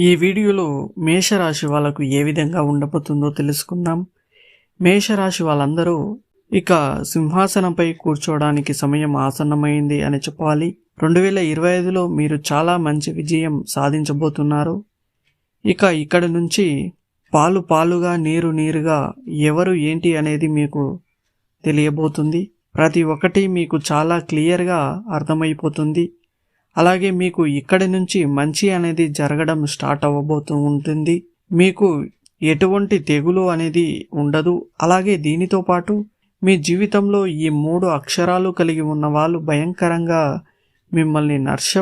ఈ వీడియోలో మేషరాశి వాళ్ళకు ఏ విధంగా ఉండబోతుందో తెలుసుకుందాం. మేషరాశి వాళ్ళందరూ ఇక సింహాసనంపై కూర్చోవడానికి సమయం ఆసన్నమైంది అని చెప్పాలి. రెండు వేల ఇరవై ఐదులో మీరు చాలా మంచి విజయం సాధించబోతున్నారు. ఇక ఇక్కడ నుంచి పాలు పాలుగా నీరు నీరుగా ఎవరు ఏంటి అనేది మీకు తెలియబోతుంది. ప్రతి ఒక్కటి మీకు చాలా క్లియర్గా అర్థమైపోతుంది. అలాగే మీకు ఇక్కడి నుంచి మంచి అనేది జరగడం స్టార్ట్ అవ్వబోతూ ఉంటుంది. మీకు ఎటువంటి తెగులు అనేది ఉండదు. అలాగే దీనితో పాటు మీ జీవితంలో ఈ మూడు అక్షరాలు కలిగి ఉన్న వాళ్ళు భయంకరంగా మిమ్మల్ని నర్ష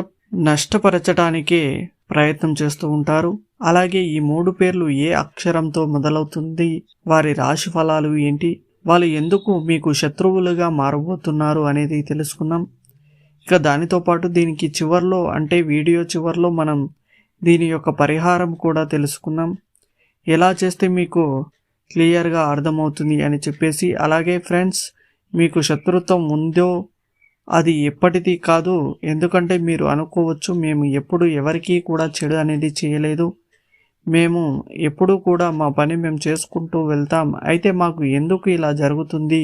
నష్టపరచడానికే ప్రయత్నం చేస్తూ ఉంటారు. అలాగే ఈ మూడు పేర్లు ఏ అక్షరంతో మొదలవుతుంది? వారి రాశి ఫలాలు ఏంటి? వాళ్ళు ఎందుకు మీకు శత్రువులుగా మారబోతున్నారు అనేది తెలుసుకున్నాం ఇక దానితో పాటు దీనికి చివర్లో అంటే వీడియో చివర్లో మనం దీని యొక్క పరిహారం కూడా తెలుసుకున్నాం. ఎలా చేస్తే మీకు క్లియర్గా అర్థమవుతుంది అని చెప్పేసి అలాగే ఫ్రెండ్స్ మీకు శత్రుత్వం ఉందో అది ఎప్పటిది కాదు ఎందుకంటే మీరు అనుకోవచ్చు మేము ఎప్పుడు ఎవరికీ కూడా చెడు అనేది చేయలేదు. మేము ఎప్పుడూ కూడా మా పని మేము చేసుకుంటూ వెళ్తాం. అయితే మాకు ఎందుకు ఇలా జరుగుతుంది?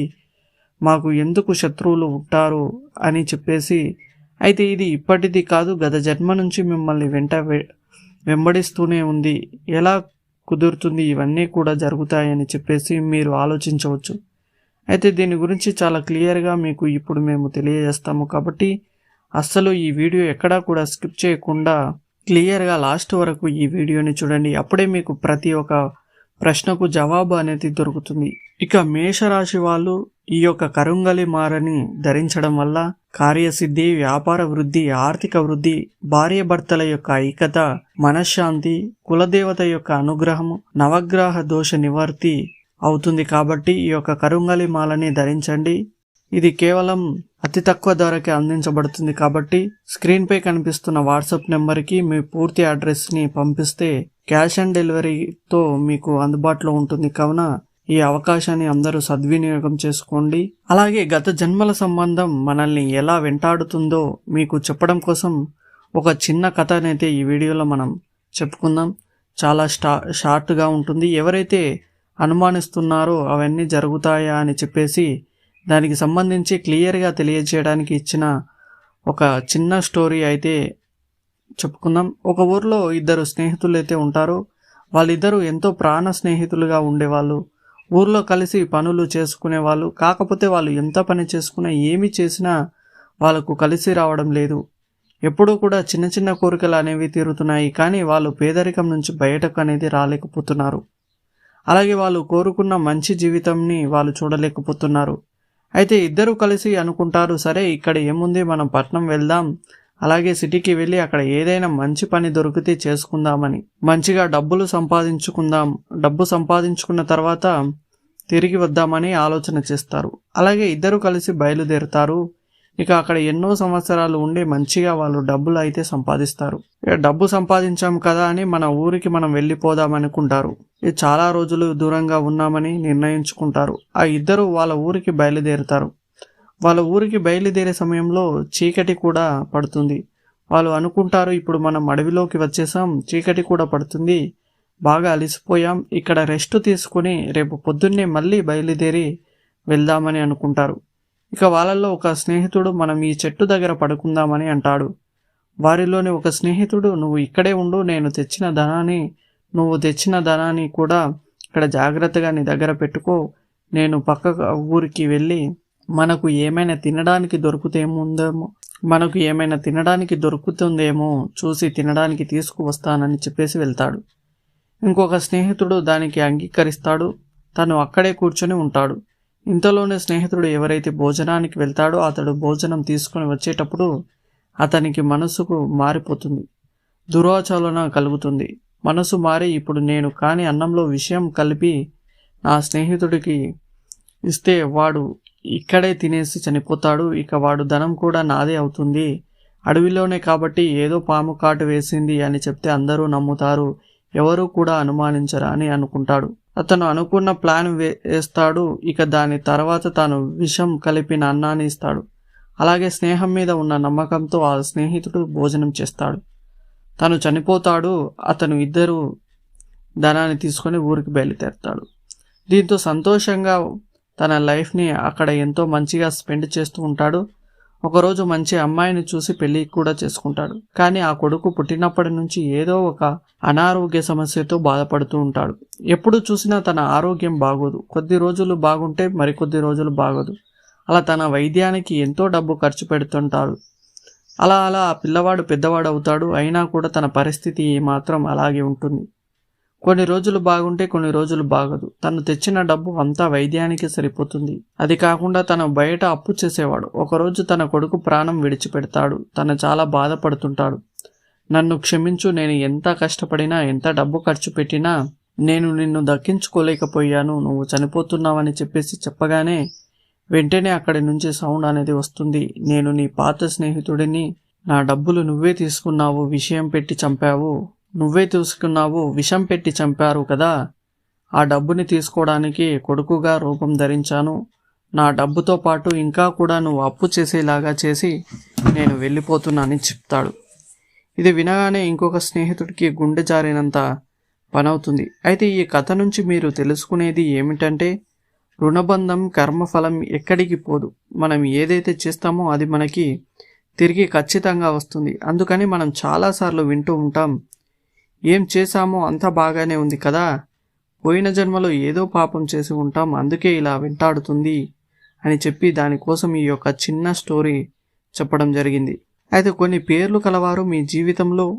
మాకు ఎందుకు శత్రువులు ఉంటారు అని చెప్పేసి అయితే ఇది ఇప్పటిది కాదు గత జన్మ నుంచి మిమ్మల్ని వెంట వెంబడిస్తూనే ఉంది. ఎలా కుదురుతుంది ఇవన్నీ కూడా జరుగుతాయని చెప్పేసి మీరు ఆలోచించవచ్చు. అయితే దీని గురించి చాలా క్లియర్గా మీకు ఇప్పుడు మేము తెలియజేస్తాము కాబట్టి అస్సలు ఈ వీడియో ఎక్కడా కూడా స్కిప్ చేయకుండా క్లియర్గా లాస్ట్ వరకు ఈ వీడియోని చూడండి. అప్పుడే మీకు ప్రతి ఒక్క ప్రశ్నకు జవాబు అనేది దొరుకుతుంది. ఇక మేషరాశి వాళ్ళు ఈ యొక్క కరుంగలి మారని ధరించడం వల్ల కార్యసిద్ధి వ్యాపార వృద్ధి ఆర్థిక వృద్ధి భార్యభర్తల యొక్క ఐక్యత మనశ్శాంతి కులదేవత యొక్క అనుగ్రహము నవగ్రహ దోష నివర్తి అవుతుంది కాబట్టి ఈ యొక్క కరుంగలి మాలని ధరించండి. ఇది కేవలం అతి తక్కువ ధరకే అందించబడుతుంది కాబట్టి స్క్రీన్పై కనిపిస్తున్న వాట్సాప్ నెంబర్కి మీ పూర్తి అడ్రస్ని పంపిస్తే క్యాష్ ఆన్ డెలివరీతో మీకు అందుబాటులో ఉంటుంది. కావున ఈ అవకాశాన్ని అందరూ సద్వినియోగం చేసుకోండి. అలాగే గత జన్మల సంబంధం మనల్ని ఎలా వెంటాడుతుందో మీకు చెప్పడం కోసం ఒక చిన్న కథ అయితే ఈ వీడియోలో మనం చెప్పుకుందాం. చాలా స్టా షార్ట్గా ఉంటుంది. ఎవరైతే అనుమానిస్తున్నారో అవన్నీ జరుగుతాయా అని చెప్పేసి దానికి సంబంధించి క్లియర్గా తెలియజేయడానికి ఇచ్చిన ఒక చిన్న స్టోరీ అయితే చెప్పుకుందాం. ఒక ఊర్లో ఇద్దరు స్నేహితులు అయితే ఉంటారు. వాళ్ళిద్దరూ ఎంతో ప్రాణ స్నేహితులుగా ఉండేవాళ్ళు. ఊర్లో కలిసి పనులు చేసుకునేవాళ్ళు కాకపోతే వాళ్ళు ఎంత పని చేసుకున్నా ఏమి చేసినా వాళ్ళకు కలిసి రావడం లేదు. ఎప్పుడూ కూడా చిన్న చిన్న కోరికలు అనేవి తీరుతున్నాయి కానీ వాళ్ళు పేదరికం నుంచి బయటకు అనేది రాలేకపోతున్నారు. అలాగే వాళ్ళు కోరుకున్న మంచి జీవితంని వాళ్ళు చూడలేకపోతున్నారు. అయితే ఇద్దరు కలిసి అనుకుంటారు సరే ఇక్కడ ఏముంది మనం పట్నం వెళ్దాం అలాగే సిటీకి వెళ్ళి అక్కడ ఏదైనా మంచి పని దొరికితే చేసుకుందామని. మంచిగా డబ్బులు సంపాదించుకుందాం డబ్బు సంపాదించుకున్న తర్వాత తిరిగి వద్దామని ఆలోచన చేస్తారు. అలాగే ఇద్దరు కలిసి బయలుదేరుతారు. ఇక అక్కడ ఎన్నో సంవత్సరాలు ఉండి మంచిగా వాళ్ళు డబ్బులు అయితే సంపాదిస్తారు. ఇక డబ్బు సంపాదించాం కదా అని మన ఊరికి మనం వెళ్ళిపోదాం అనుకుంటారు చాలా రోజులు దూరంగా ఉన్నామని నిర్ణయించుకుంటారు. ఆ ఇద్దరు వాళ్ళ ఊరికి బయలుదేరుతారు. వాళ్ళ ఊరికి బయలుదేరే సమయంలో చీకటి కూడా పడుతుంది. వాళ్ళు అనుకుంటారు ఇప్పుడు మనం అడవిలోకి వచ్చేసాం చీకటి కూడా పడుతుంది. బాగా అలసిపోయాం ఇక్కడ రెస్ట్ తీసుకుని రేపు పొద్దున్నే మళ్ళీ బయలుదేరి వెళ్దామని అనుకుంటారు. ఇక వాళ్ళల్లో ఒక స్నేహితుడు మనం ఈ చెట్టు దగ్గర పడుకుందామని అంటాడు. వారిలోని ఒక స్నేహితుడు నువ్వు ఇక్కడే ఉండు నేను తెచ్చిన ధనాన్ని నువ్వు తెచ్చిన ధనాన్ని కూడా ఇక్కడ జాగ్రత్తగా నీ దగ్గర పెట్టుకో. నేను పక్క ఊరికి వెళ్ళి మనకు ఏమైనా తినడానికి దొరుకుతేముందేమో? మనకు ఏమైనా తినడానికి దొరుకుతుందేమో? చూసి తినడానికి తీసుకువస్తానని చెప్పేసి వెళ్తాడు. ఇంకొక స్నేహితుడు దానికి అంగీకరిస్తాడు. తను అక్కడే కూర్చొని ఉంటాడు. ఇంతలోనే స్నేహితుడు ఎవరైతే భోజనానికి వెళ్తాడో అతడు భోజనం తీసుకొని వచ్చేటప్పుడు అతనికి మనసుకు మారిపోతుంది. దురాచలన కలుగుతుంది. మనసు మారి ఇప్పుడు నేను కాని అన్నంలో విషయం కలిపి నా స్నేహితుడికి ఇస్తే వాడు ఇక్కడే తినేసి చనిపోతాడు. ఇక వాడు ధనం కూడా నాదే అవుతుంది. అడవిలోనే కాబట్టి ఏదో పాము కాటు వేసింది అని చెప్తే అందరూ నమ్ముతారు. ఎవరూ కూడా అనుమానించరా అని అనుకుంటాడు. అతను అనుకున్న ప్లాన్ వేస్తాడు. ఇక దాని తర్వాత తాను విషం కలిపిన అన్నాన్ని ఇస్తాడు. అలాగే స్నేహం మీద ఉన్న నమ్మకంతో ఆ స్నేహితుడు భోజనం చేస్తాడు. తను చనిపోతాడు. అతను ఇద్దరు ధనాన్ని తీసుకొని ఊరికి బయలుదేరుతాడు. దీంతో సంతోషంగా తన లైఫ్ని అక్కడ ఎంతో మంచిగా స్పెండ్ చేస్తూ ఉంటాడు. ఒకరోజు మంచి అమ్మాయిని చూసి పెళ్ళి కూడా చేసుకుంటాడు. కానీ ఆ కొడుకు పుట్టినప్పటి నుంచి ఏదో ఒక అనారోగ్య సమస్యతో బాధపడుతూ ఉంటాడు. ఎప్పుడు చూసినా తన ఆరోగ్యం బాగోదు. కొద్ది రోజులు బాగుంటే మరికొద్ది రోజులు బాగోదు. అలా తన వైద్యానికి ఎంతో డబ్బు ఖర్చు పెడుతుంటాడు. అలా అలా ఆ పిల్లవాడు పెద్దవాడు అవుతాడు అయినా కూడా తన పరిస్థితి మాత్రం అలాగే ఉంటుంది. కొన్ని రోజులు బాగుంటే కొన్ని రోజులు బాగదు. తను తెచ్చిన డబ్బు అంతా వైద్యానికి సరిపోతుంది. అది కాకుండా తను బయట అప్పు చేసేవాడు. ఒకరోజు తన కొడుకు ప్రాణం విడిచిపెడతాడు. తను చాలా బాధపడుతుంటాడు. నన్ను క్షమించు నేను ఎంత కష్టపడినా ఎంత డబ్బు ఖర్చు పెట్టినా నేను నిన్ను దక్కించుకోలేకపోయాను. నువ్వు చనిపోతున్నావని చెప్పేసి చెప్పగానే వెంటనే అక్కడి నుంచి సౌండ్ అనేది వస్తుంది. నేను నీ పాత స్నేహితుడిని నా డబ్బులు నువ్వే తీసుకున్నావు విషయం పెట్టి చంపావు. నువ్వే తీసుకున్నావు విషం పెట్టి చంపారు కదా. ఆ డబ్బుని తీసుకోవడానికి కొడుకుగా రూపం ధరించాను. నా డబ్బుతో పాటు ఇంకా కూడా నువ్వు అప్పు చేసేలాగా చేసి నేను వెళ్ళిపోతున్నానని చెప్తాడు. ఇది వినగానే ఇంకొక స్నేహితుడికి గుండె జారినంత పనవుతుంది. అయితే ఈ కథ నుంచి మీరు తెలుసుకునేది ఏమిటంటే రుణబంధం కర్మఫలం ఎక్కడికి పోదు. మనం ఏదైతే చేస్తామో అది మనకి తిరిగి ఖచ్చితంగా వస్తుంది. అందుకని మనం చాలాసార్లు వింటూ ఉంటాం ఏం చేశామో అంతా బాగానే ఉంది కదా? పోయిన జన్మలో ఏదో పాపం చేసి ఉంటాం అందుకే ఇలా వెంటాడుతుంది అని చెప్పి దానికోసం ఈ యొక్క చిన్న స్టోరీ చెప్పడం జరిగింది. అయితే కొన్ని పేర్లు కలవారు మీ జీవితంలో.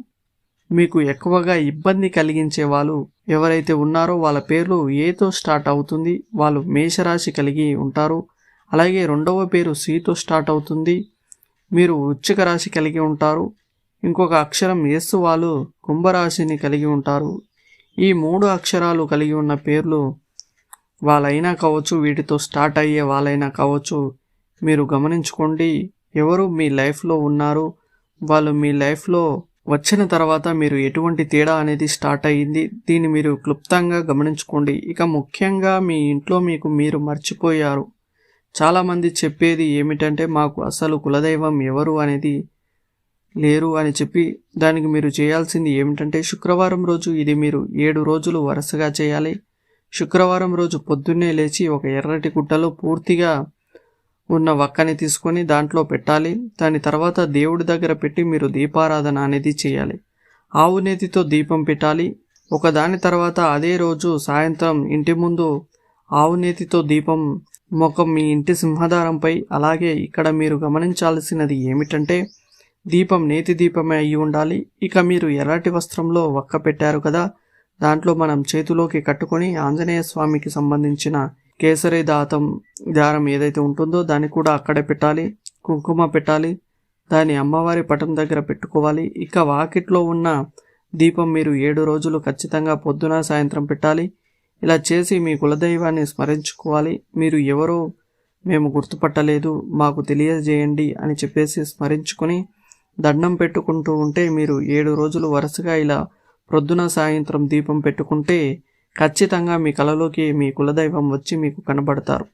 మీకు ఎక్కువగా ఇబ్బంది కలిగించే వాళ్ళు ఎవరైతే ఉన్నారో వాళ్ళ పేర్లు ఏతో స్టార్ట్ అవుతుంది వాళ్ళు మేషరాశి కలిగి ఉంటారు. అలాగే రెండవ పేరు సితో స్టార్ట్ అవుతుంది. మీరు వృచ్చిక రాశి కలిగి ఉంటారు. ఇంకొక అక్షరం యేసు వాళ్ళు కుంభరాశిని కలిగి ఉంటారు. ఈ మూడు అక్షరాలు కలిగి ఉన్న పేర్లు వాళ్ళైనా కావచ్చు వీటితో స్టార్ట్ అయ్యే వాళ్ళైనా కావచ్చు మీరు గమనించుకోండి. ఎవరు మీ లైఫ్లో ఉన్నారు? వాళ్ళు మీ లైఫ్లో వచ్చిన తర్వాత మీరు ఎటువంటి తేడా అనేది స్టార్ట్ అయ్యింది? దీన్ని మీరు క్లుప్తంగా గమనించుకోండి. ఇక ముఖ్యంగా మీ ఇంట్లో మీకు మీరు మర్చిపోయారు. చాలామంది చెప్పేది ఏమిటంటే మాకు అసలు కులదైవం ఎవరు అనేది లేరు అని చెప్పి దానికి మీరు చేయాల్సింది ఏమిటంటే శుక్రవారం రోజు ఇది మీరు ఏడు రోజులు వరుసగా చేయాలి. శుక్రవారం రోజు పొద్దున్నే లేచి ఒక ఎర్రటి గుట్టలో పూర్తిగా ఉన్న వక్కని తీసుకొని దాంట్లో పెట్టాలి. దాని తర్వాత దేవుడి దగ్గర పెట్టి మీరు దీపారాధన అనేది చేయాలి. ఆవు నేతితో దీపం పెట్టాలి. ఒక దాని తర్వాత అదే రోజు సాయంత్రం ఇంటి ముందు ఆవు నేతితో దీపం ముఖం మీ ఇంటి సింహదారంపై. అలాగే ఇక్కడ మీరు గమనించాల్సినది ఏమిటంటే దీపం నేతి దీపమే అయి ఉండాలి. ఇక మీరు ఎర్రటి వస్త్రంలో వక్క పెట్టారు కదా? దాంట్లో మనం చేతిలోకి కట్టుకొని ఆంజనేయ స్వామికి సంబంధించిన కేసరి దాతం దారం ఏదైతే ఉంటుందో దాన్ని కూడా అక్కడే పెట్టాలి. కుంకుమ పెట్టాలి. దాని అమ్మవారి పటం దగ్గర పెట్టుకోవాలి. ఇక వాకిట్లో ఉన్న దీపం మీరు ఏడు రోజులు ఖచ్చితంగా పొద్దున సాయంత్రం పెట్టాలి. ఇలా చేసి మీ కులదైవాన్ని స్మరించుకోవాలి. మీరు ఎవరో మేము గుర్తుపట్టలేదు మాకు తెలియజేయండి అని చెప్పేసి స్మరించుకొని దండం పెట్టుకుంటూ ఉంటే మీరు ఏడు రోజులు వరుసగా ఇలా ప్రొద్దున సాయంత్రం దీపం పెట్టుకుంటే ఖచ్చితంగా మీ కలలోకి మీ కులదైవం వచ్చి మీకు కనబడతారు.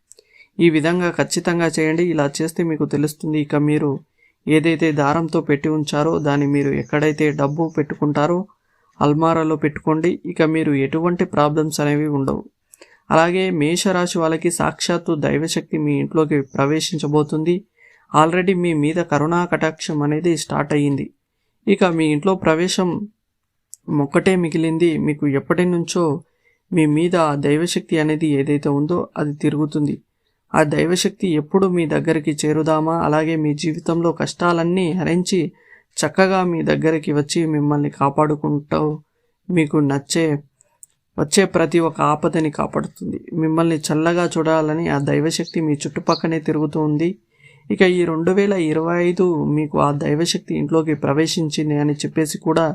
ఈ విధంగా ఖచ్చితంగా చేయండి. ఇలా చేస్తే మీకు తెలుస్తుంది ఇక మీరు ఏదైతే దారంతో పెట్టి ఉంచారో దాన్ని మీరు ఎక్కడైతే డబ్బు పెట్టుకుంటారో అల్మారాలో పెట్టుకోండి. ఇక మీరు ఎటువంటి ప్రాబ్లమ్స్ అనేవి ఉండవు. అలాగే మేషరాశి వాళ్ళకి సాక్షాత్తు దైవశక్తి మీ ఇంట్లోకి ప్రవేశించబోతుంది. ఆల్రెడీ మీ మీద కరుణా కటాక్షం అనేది స్టార్ట్ అయ్యింది. ఇక మీ ఇంట్లో ప్రవేశం ఒక్కటే మిగిలింది. మీకు ఎప్పటి నుంచో మీ మీద ఆ దైవశక్తి అనేది ఏదైతే ఉందో అది తిరుగుతుంది. ఆ దైవశక్తి ఎప్పుడు మీ దగ్గరికి చేరుదామా? అలాగే మీ జీవితంలో కష్టాలన్నీ హరించి చక్కగా మీ దగ్గరికి వచ్చి మిమ్మల్ని కాపాడుకుంటూ మీకు నచ్చే వచ్చే ప్రతి ఒక్క ఆపదని కాపాడుతుంది. మిమ్మల్ని చల్లగా చూడాలని ఆ దైవశక్తి మీ చుట్టుపక్కనే తిరుగుతూ ఉంది. ఇక ఈ రెండు వేల ఇరవై ఐదు మీకు ఆ దైవశక్తి ఇంట్లోకి ప్రవేశించింది అని చెప్పేసి కూడా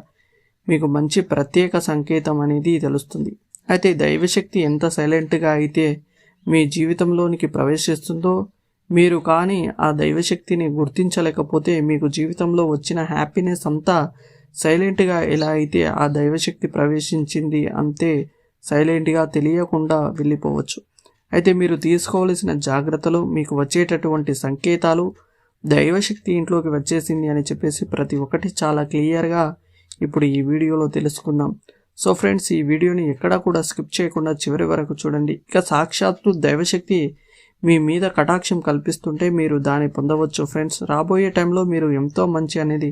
మీకు మంచి ప్రత్యేక సంకేతం అనేది తెలుస్తుంది. అయితే దైవశక్తి ఎంత సైలెంట్గా అయితే మీ జీవితంలోనికి ప్రవేశిస్తుందో మీరు కానీ ఆ దైవశక్తిని గుర్తించలేకపోతే మీకు జీవితంలో వచ్చిన హ్యాపీనెస్ అంతా సైలెంట్గా ఎలా అయితే ఆ దైవశక్తి ప్రవేశించింది అంతే సైలెంట్గా తెలియకుండా వెళ్ళిపోవచ్చు. అయితే మీరు తీసుకోవలసిన జాగ్రత్తలు మీకు వచ్చేటటువంటి సంకేతాలు దైవశక్తి ఇంట్లోకి వచ్చేసింది అని చెప్పేసి ప్రతి ఒక్కటి చాలా క్లియర్గా ఇప్పుడు ఈ వీడియోలో తెలుసుకుందాం. సో ఫ్రెండ్స్ ఈ వీడియోని ఎక్కడా కూడా స్కిప్ చేయకుండా చివరి వరకు చూడండి. ఇక సాక్షాత్తు దైవశక్తి మీ మీద కటాక్షం కల్పిస్తుంటే మీరు దాన్ని పొందవచ్చు. ఫ్రెండ్స్ రాబోయే టైంలో మీరు ఎంతో మంచి అనేది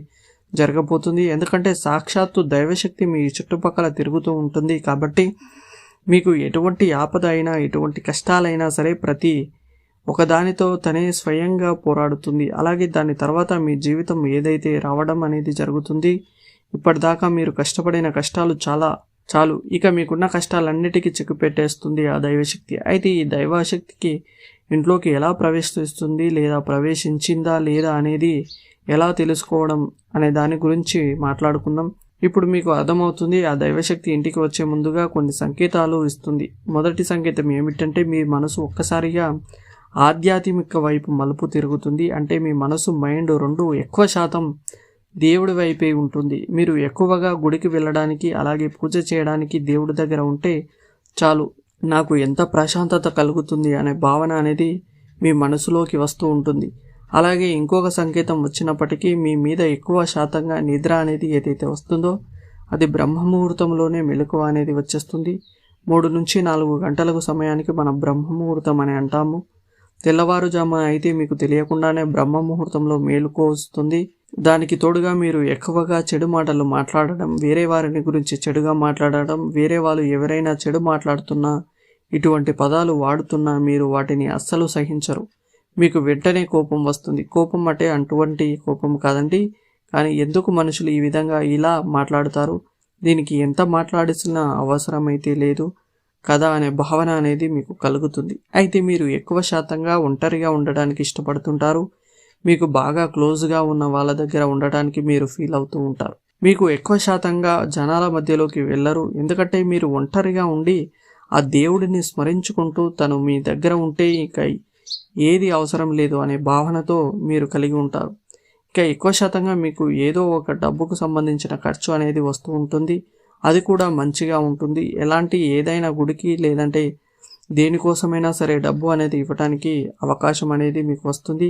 జరగబోతుంది. ఎందుకంటే సాక్షాత్తు దైవశక్తి మీ చుట్టుపక్కల తిరుగుతూ ఉంటుంది కాబట్టి మీకు ఎటువంటి ఆపద అయినా ఎటువంటి కష్టాలైనా సరే ప్రతి ఒకదానితో తనే స్వయంగా పోరాడుతుంది. అలాగే దాని తర్వాత మీ జీవితం ఏదైతే రావడం అనేది జరుగుతుంది ఇప్పటిదాకా మీరు కష్టపడిన కష్టాలు చాలా చాలు. ఇక మీకున్న కష్టాలన్నిటికీ చిక్కు పెట్టేస్తుంది ఆ దైవశక్తి. అయితే ఈ దైవశక్తికి ఇంట్లోకి ఎలా ప్రవేశిస్తుంది లేదా ప్రవేశించిందా లేదా అనేది ఎలా తెలుసుకోవడం అనే దాని గురించి మాట్లాడుకుందాం. ఇప్పుడు మీకు అర్థమవుతుంది ఆ దైవశక్తి ఇంటికి వచ్చే ముందుగా కొన్ని సంకేతాలు ఇస్తుంది. మొదటి సంకేతం ఏమిటంటే మీ మనసు ఒక్కసారిగా ఆధ్యాత్మిక వైపు మలుపు తిరుగుతుంది. అంటే మీ మనసు మైండ్ రెండు ఎక్కువ శాతం దేవుడి వైపే ఉంటుంది. మీరు ఎక్కువగా గుడికి వెళ్ళడానికి అలాగే పూజ చేయడానికి దేవుడి దగ్గర ఉంటే చాలు. నాకు ఎంత ప్రశాంతత కలుగుతుంది అనే భావన అనేది మీ మనసులోకి వస్తూ ఉంటుంది. అలాగే ఇంకొక సంకేతం వచ్చినప్పటికీ మీ మీద ఎక్కువ శాతంగా నిద్ర అనేది ఏదైతే వస్తుందో అది బ్రహ్మముహూర్తంలోనే మెలకువ అనేది వచ్చేస్తుంది. మూడు నుంచి నాలుగు గంటలకు సమయానికి మనం బ్రహ్మముహూర్తం అని అంటాము. తెల్లవారుజామున అయితే మీకు తెలియకుండానే బ్రహ్మ ముహూర్తంలో మేలుకో వస్తుంది. దానికి తోడుగా మీరు ఎక్కువగా చెడు మాటలు మాట్లాడడం వేరే వారిని గురించి చెడుగా మాట్లాడడం వేరే వాళ్ళు ఎవరైనా చెడు మాట్లాడుతున్నా ఇటువంటి పదాలు వాడుతున్నా మీరు వాటిని అస్సలు సహించరు. మీకు వెంటనే కోపం వస్తుంది. కోపం అంటే అటువంటి కోపం కాదండి. కానీ ఎందుకు మనుషులు ఈ విధంగా ఇలా మాట్లాడుతారు? దీనికి ఎంత మాట్లాడిసిన అవసరమైతే లేదు. కదా అనే భావన అనేది మీకు కలుగుతుంది. అయితే మీరు ఎక్కువ శాతంగా ఒంటరిగా ఉండడానికి ఇష్టపడుతుంటారు. మీకు బాగా క్లోజ్గా ఉన్న వాళ్ళ దగ్గర ఉండటానికి మీరు ఫీల్ అవుతూ ఉంటారు. మీకు ఎక్కువ శాతంగా జనాల మధ్యలోకి వెళ్ళరు. ఎందుకంటే మీరు ఒంటరిగా ఉండి ఆ దేవుడిని స్మరించుకుంటూ తను మీ దగ్గర ఉంటే ఇక ఏది అవసరం లేదు అనే భావనతో మీరు కలిగి ఉంటారు. ఇక ఎక్కువ శాతంగా మీకు ఏదో ఒక డబ్బుకు సంబంధించిన ఖర్చు అనేది వస్తూ ఉంటుంది. అది కూడా మంచిగా ఉంటుంది. ఎలాంటి ఏదైనా గుడికి లేదంటే దేనికోసమైనా సరే డబ్బు అనేది ఇవ్వటానికి అవకాశం అనేది మీకు వస్తుంది.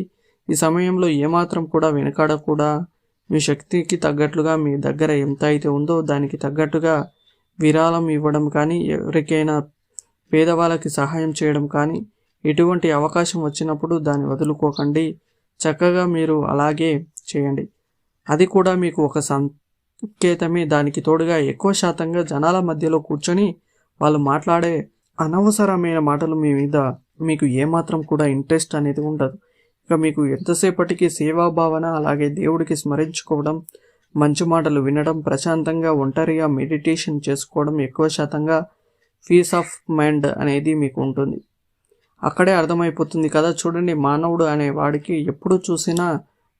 ఈ సమయంలో ఏమాత్రం కూడా వెనకాడకుండా మీ శక్తికి తగ్గట్లుగా మీ దగ్గర ఎంత అయితే ఉందో దానికి తగ్గట్టుగా విరాళం ఇవ్వడం కానీ ఎవరికైనా పేదవాళ్ళకి సహాయం చేయడం కానీ ఎటువంటి అవకాశం వచ్చినప్పుడు దాన్ని వదులుకోకండి. చక్కగా మీరు అలాగే చేయండి. అది కూడా మీకు ఒక సంకేతమే. దానికి తోడుగా ఎక్కువ శాతంగా జనాల మధ్యలో కూర్చొని వాళ్ళు మాట్లాడే అనవసరమైన మాటలు మీ మీద మీకు ఏమాత్రం కూడా ఇంట్రెస్ట్ అనేది ఉండదు. ఇక మీకు ఎంతసేపటికి సేవాభావన అలాగే దేవుడికి స్మరించుకోవడం మంచి మాటలు వినడం ప్రశాంతంగా ఒంటరిగా మెడిటేషన్ చేసుకోవడం ఎక్కువ శాతంగా పీస్ ఆఫ్ మైండ్ అనేది మీకు ఉంటుంది. అక్కడే అర్థమైపోతుంది కదా. చూడండి మానవుడు అనే వాడికి ఎప్పుడు చూసినా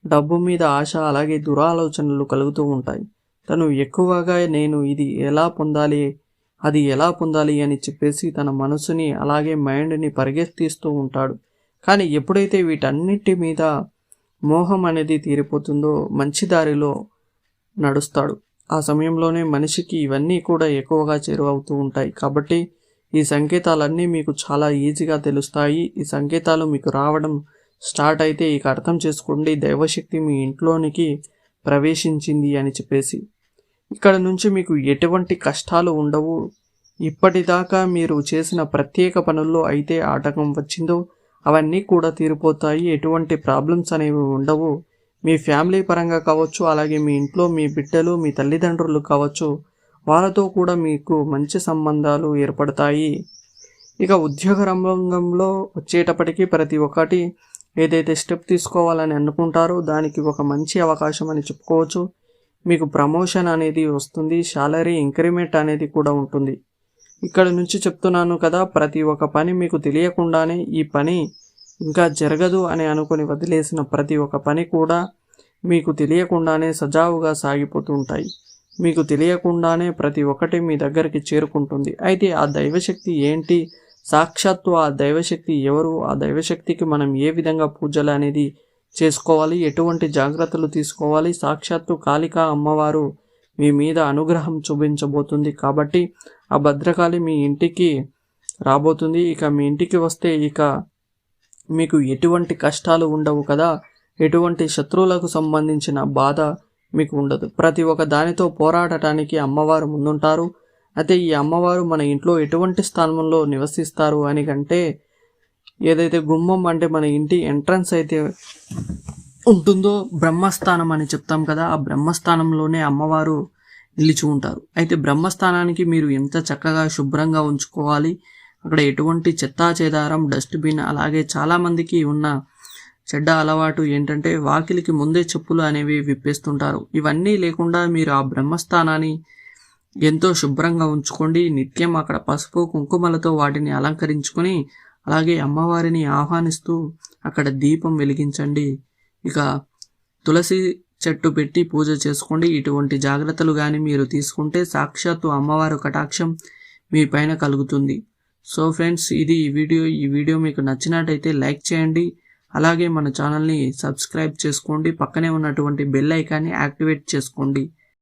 డబ్బు మీద ఆశ అలాగే దురాలోచనలు కలుగుతూ ఉంటాయి. తను ఎక్కువగా నేను ఇది ఎలా పొందాలి అది ఎలా పొందాలి అని చెప్పేసి తన మనసుని అలాగే మైండ్ని పరిగెత్తిస్తూ ఉంటాడు. కానీ ఎప్పుడైతే వీటన్నిటి మీద మోహం అనేది తీరిపోతుందో మంచి దారిలో నడుస్తాడు. ఆ సమయంలోనే మనిషికి ఇవన్నీ కూడా ఎక్కువగా చేరువవుతూ ఉంటాయి. కాబట్టి ఈ సంకేతాలన్నీ మీకు చాలా ఈజీగా తెలుస్తాయి. ఈ సంకేతాలు మీకు రావడం స్టార్ట్ అయితే ఇక అర్థం చేసుకోండి. దైవశక్తి మీ ఇంట్లోనికి ప్రవేశించింది అని చెప్పేసి. ఇక్కడ నుంచి మీకు ఎటువంటి కష్టాలు ఉండవు. ఇప్పటిదాకా మీరు చేసిన ప్రత్యేక పనుల్లో అయితే ఆటకం వచ్చిందో అవన్నీ కూడా తీరిపోతాయి. ఎటువంటి ప్రాబ్లమ్స్ అనేవి ఉండవు. మీ ఫ్యామిలీ పరంగా కావచ్చు అలాగే మీ ఇంట్లో మీ బిడ్డలు మీ తల్లిదండ్రులు కావచ్చు వాళ్ళతో కూడా మీకు మంచి సంబంధాలు ఏర్పడతాయి. ఇక ఉద్యోగ రంగంలో వచ్చేటప్పటికీ ప్రతి ఒక్కటి ఏదైతే స్టెప్ తీసుకోవాలని అనుకుంటారో దానికి ఒక మంచి అవకాశం అని చెప్పుకోవచ్చు. మీకు ప్రమోషన్ అనేది వస్తుంది శాలరీ ఇంక్రిమెంట్ అనేది కూడా ఉంటుంది. ఇక్కడ నుంచి చెప్తున్నాను కదా ప్రతి ఒక్క పని మీకు తెలియకుండానే ఈ పని ఇంకా జరగదు అని అనుకుని వదిలేసిన ప్రతి ఒక్క పని కూడా మీకు తెలియకుండానే సజావుగా సాగిపోతూ ఉంటాయి. మీకు తెలియకుండానే ప్రతి ఒక్కటి మీ దగ్గరికి చేరుకుంటుంది. అయితే ఆ దైవశక్తి ఏంటి? సాక్షాత్తు ఆ దైవశక్తి ఎవరు? ఆ దైవశక్తికి మనం ఏ విధంగా పూజలు అనేది చేసుకోవాలి? ఎటువంటి జాగ్రత్తలు తీసుకోవాలి? సాక్షాత్తు కాళికా అమ్మవారు మీ మీద అనుగ్రహం చూపించబోతుంది కాబట్టి ఆ భద్రకాళి మీ ఇంటికి రాబోతుంది. ఇక మీ ఇంటికి వస్తే ఇక మీకు ఎటువంటి కష్టాలు ఉండవు కదా? ఎటువంటి శత్రువులకు సంబంధించిన బాధ మీకు ఉండదు ప్రతి ఒక్క దానితో పోరాడటానికి అమ్మవారు ముందుంటారు. అయితే ఈ అమ్మవారు మన ఇంట్లో ఎటువంటి స్థానంలో నివసిస్తారు అని కంటే ఏదైతే గుమ్మం అంటే మన ఇంటి ఎంట్రన్స్ అయితే ఉంటుందో బ్రహ్మస్థానం అని చెప్తాం కదా ఆ బ్రహ్మస్థానంలోనే అమ్మవారు నిలిచి ఉంటారు. అయితే బ్రహ్మస్థానానికి మీరు ఎంత చక్కగా శుభ్రంగా ఉంచుకోవాలి అక్కడ ఎటువంటి చెత్తాచెదారం డస్ట్బిన్ అలాగే చాలామందికి ఉన్న చెడ్డ అలవాటు ఏంటంటే వాకిలికి ముందే చెప్పులు అనేవి విప్పేస్తుంటారు. ఇవన్నీ లేకుండా మీరు ఆ బ్రహ్మస్థానాన్ని ఎంతో శుభ్రంగా ఉంచుకోండి. నిత్యం అక్కడ పసుపు కుంకుమలతో వాటిని అలంకరించుకొని అలాగే అమ్మవారిని ఆహ్వానిస్తూ అక్కడ దీపం వెలిగించండి. ఇక తులసి చెట్టు పెట్టి పూజ చేసుకోండి. ఇటువంటి జాగ్రత్తలు కానీ మీరు తీసుకుంటే సాక్షాత్తు అమ్మవారు కటాక్షం మీ పైన కలుగుతుంది. సో ఫ్రెండ్స్ ఇది ఈ వీడియో. ఈ వీడియో మీకు నచ్చినట్టయితే లైక్ చేయండి. అలాగే మన ఛానల్ని సబ్స్క్రైబ్ చేసుకోండి. పక్కనే ఉన్నటువంటి బెల్ ఐకాన్ని యాక్టివేట్ చేసుకోండి.